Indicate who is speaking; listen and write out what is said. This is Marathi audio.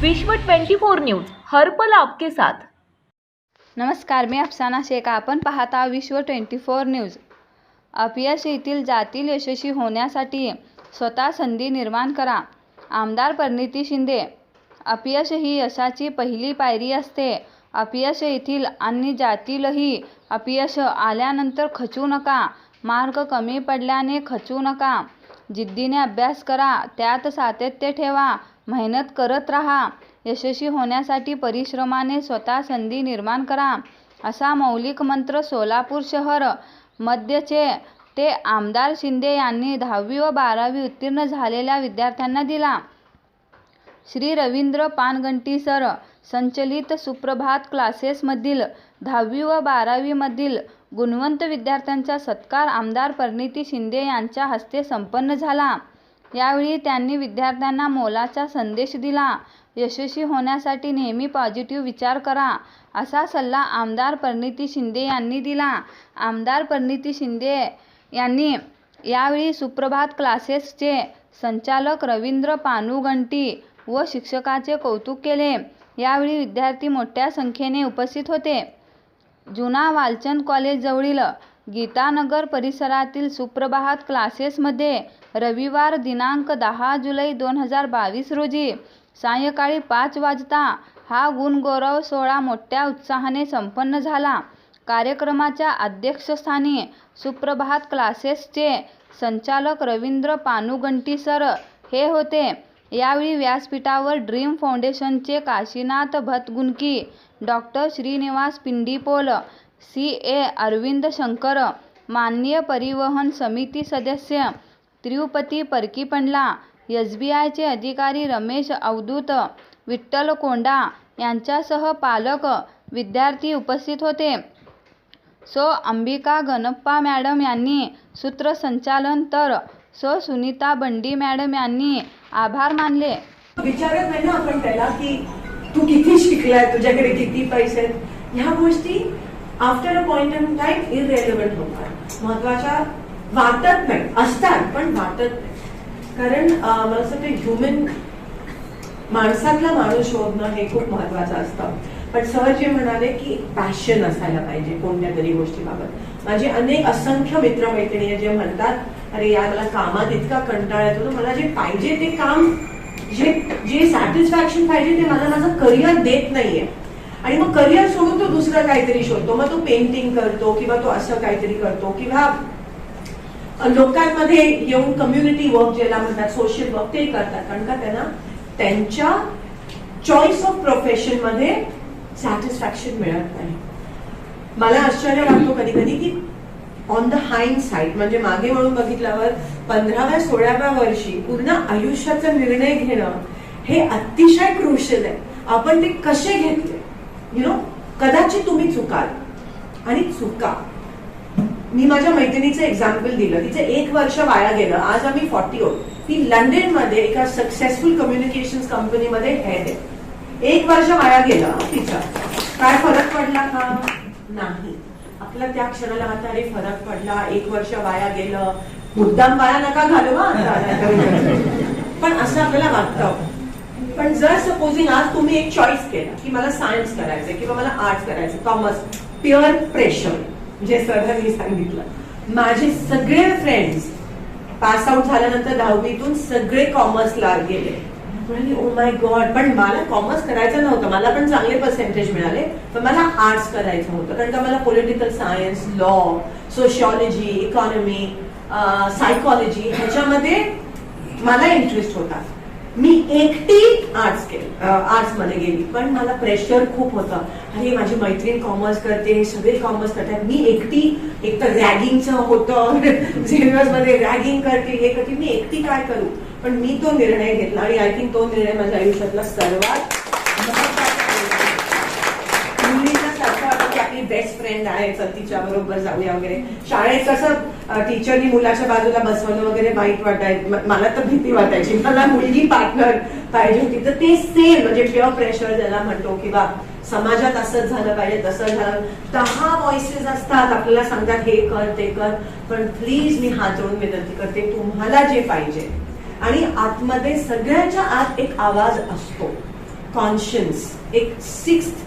Speaker 1: विश्व 24 न्यूज हर्पल आपके साथ.
Speaker 2: नमस्कार मी अफसाना शेख. आपण पाहता विश्व ट्वेंटी फोर न्यूज. अपयश येथील जातील यशस्वी होण्यासाठी स्वतः संधी निर्माण करा. आमदार परिणिती शिंदे अपयश ही यशाची पहिली पायरी असते. अपयश येथील आणि जातीलही अपयश आल्यानंतर खचू नका. मार्क कमी पडल्याने खचू नका. जिद्दीने अभ्यास करा. त्यात सातत्य ठेवा. मेहनत करत राहा. यशस्वी होण्यासाठी परिश्रमाने स्वतः संधी निर्माण करा. असा मौलिक मंत्र सोलापूर शहर मध्यचे ते आमदार शिंदे यांनी दहावी व बारावी उत्तीर्ण झालेल्या विद्यार्थ्यांना दिला. श्री रवींद्र पानगंटी सर संचलित सुप्रभात क्लासेसमधील दहावी व बारावीमधील गुणवंत विद्यार्थ्यांचा सत्कार आमदार परिणिती शिंदे यांच्या हस्ते संपन्न झाला. यावेळी त्यांनी विद्यार्थ्यांना मोलाचा संदेश दिला. यशस्वी होण्यासाठी नेहमी पॉझिटिव्ह विचार करा असा सल्ला आमदार परिणिती शिंदे यांनी दिला. आमदार परिणिती शिंदे यांनी यावेळी सुप्रभात क्लासेसचे संचालक रवींद्र पानुगंटी व शिक्षकाचे कौतुक केले. यावेळी विद्यार्थी मोठ्या संख्येने उपस्थित होते. जुना वालचंद कॉलेजजवळील गीतानगर परिसरातील सुप्रभात क्लासेसमध्ये रविवार दिनांक दहा जुलै दोन हजार बावीस रोजी सायंकाळी पाच वाजता हा गुणगौरव सोहळा मोठ्या उत्साहाने संपन्न झाला. कार्यक्रमाच्या अध्यक्षस्थानी सुप्रभात क्लासेसचे संचालक रवींद्र पानुगंटी सर हे होते. यावेळी व्यासपीठावर ड्रीम फाउंडेशनचे Kashinath Bhatgunki doctor Shrinivas Pindipol C. A. Arvind Shankar माननीय परिवहन समिती सदस्य तिरुपती परकीपंडला एस बी आयचे अधिकारी रमेश अवधूत विठ्ठल कोंडा यांच्यासह पालक विद्यार्थी उपस्थित होते. सो. अंबिका गणप्पा मॅडम यांनी सूत्रसंचालन तर सो. सुनीता बंडी मॅडम यांनी आभार मानले.
Speaker 3: विचारत नाही ना आपण त्याला की तू किती शिकलाय तुझ्याकडे किती पैसे आहेत? ह्या गोष्टी after a point in time irrelevant होतात महत्त्वाच्या वाटत नाही. असतात पण वाटत नाही. कारण मला असं वाटतं ह्युमन माणसातला माणूस शोधणं हे खूप महत्वाचं असतं. पण सहज जे म्हणाले की पॅशन असायला पाहिजे कोणत्या तरी गोष्टीबाबत. माझे अनेक असंख्य मित्रमैत्रिणी जे म्हणतात अरे यार मला कामात इतका कंटाळा येतो ना मला जे पाहिजे ते काम जे जे सॅटिस्फॅक्शन पाहिजे ते मला माझं करिअर देत नाहीये. आणि मग करिअर सोडून तो दुसरं काहीतरी शोधतो. मग तो पेंटिंग करतो किंवा तो असं काहीतरी करतो किंवा लोकांमध्ये येऊन कम्युनिटी वर्क ज्याला म्हणतात सोशल वर्क ते करतात. कारण का त्यांना त्यांच्या चॉईस ऑफ प्रोफेशनमध्ये सॅटिस्फॅक्शन मिळत नाही. मला आश्चर्य वाटतो कधी कधी की ऑन द हाईंड साईड म्हणजे मागे म्हणून बघितल्यावर पंधराव्या सोळाव्या वर्षी पूर्ण आयुष्याचा निर्णय घेणं हे अतिशय क्रुशल आहे. आपण ते कसे घेतले? यु नो कदाचित तुम्ही चुकाल आणि चुका. मी माझ्या मैत्रिणीचं एक्झाम्पल दिलं. तिचं एक वर्ष वाया गेलं. आज आम्ही फॉर्टी होत ती लंडनमध्ये एका सक्सेसफुल कम्युनिकेशन कंपनीमध्ये हेड आहे. एक वर्ष वाया गेलं तिचं. काय फरक पडला का? नाही. आपला त्या क्षणाला आता अरे फरक पडला. एक वर्ष वाया गेलं. मुद्दाम वाया नका घालू आता. पण असं आपल्याला वाटतं. पण जर सपोजिंग आज तुम्ही एक चॉईस केला की मला सायन्स करायचंय किंवा मला आर्ट्स करायचं कॉमर्स प्युअर प्रेशर जे सरांनी सांगितलं. माझे सगळे फ्रेंड्स पास आउट झाल्यानंतर दहावीतून सगळे कॉमर्सला गेले. म्हणाले ओ माय गॉड पण मला कॉमर्स करायचं नव्हतं. मला पण चांगले पर्सेंटेज मिळाले पण मला आर्ट्स करायचं होतं. कारण का मला political science law sociology economy psychology ह्याच्यामध्ये मला इंटरेस्ट होता. मी एकटी आर्ट्स केली. आर्ट्समध्ये गेली. पण मला प्रेशर खूप होतं. अरे माझी मैत्रीण कॉमर्स करते सगळे कॉमर्स करतात. मी एकटी एक तर रॅगिंगचं होतं. सिनियर्समध्ये रॅगिंग करते हे करते. मी एकटी काय करू? पण मी तो निर्णय घेतला आणि आय थिंक तो निर्णय माझ्या आयुष्यातला सर्वात महत्त्वाचा निर्णय. मुलीला सारखं वाटतं की आपली बेस्ट फ्रेंड आहे चल तिच्या बरोबर जाऊया वगैरे. शाळेत कसं टीचरनी मुलाच्या बाजूला बसवणं वगैरे वाईट वाटायचं मला तर भीती वाटायची. मला मुलगी पार्टनर पाहिजे होती. तर ते सेम म्हणजे प्युअर प्रेशर ज्याला म्हणतो किंवा समाजात असंच झालं पाहिजे तसं झालं. दहा व्हॉइसेस असतात आपल्याला सांगतात हे कर ते कर. पण प्लीज मी हात जोडून विनंती करते तुम्हाला जे पाहिजे. आणि आतमध्ये सगळ्याच्या आत एक आवाज असतो. कॉन्शियन्स एक सिक्स्थ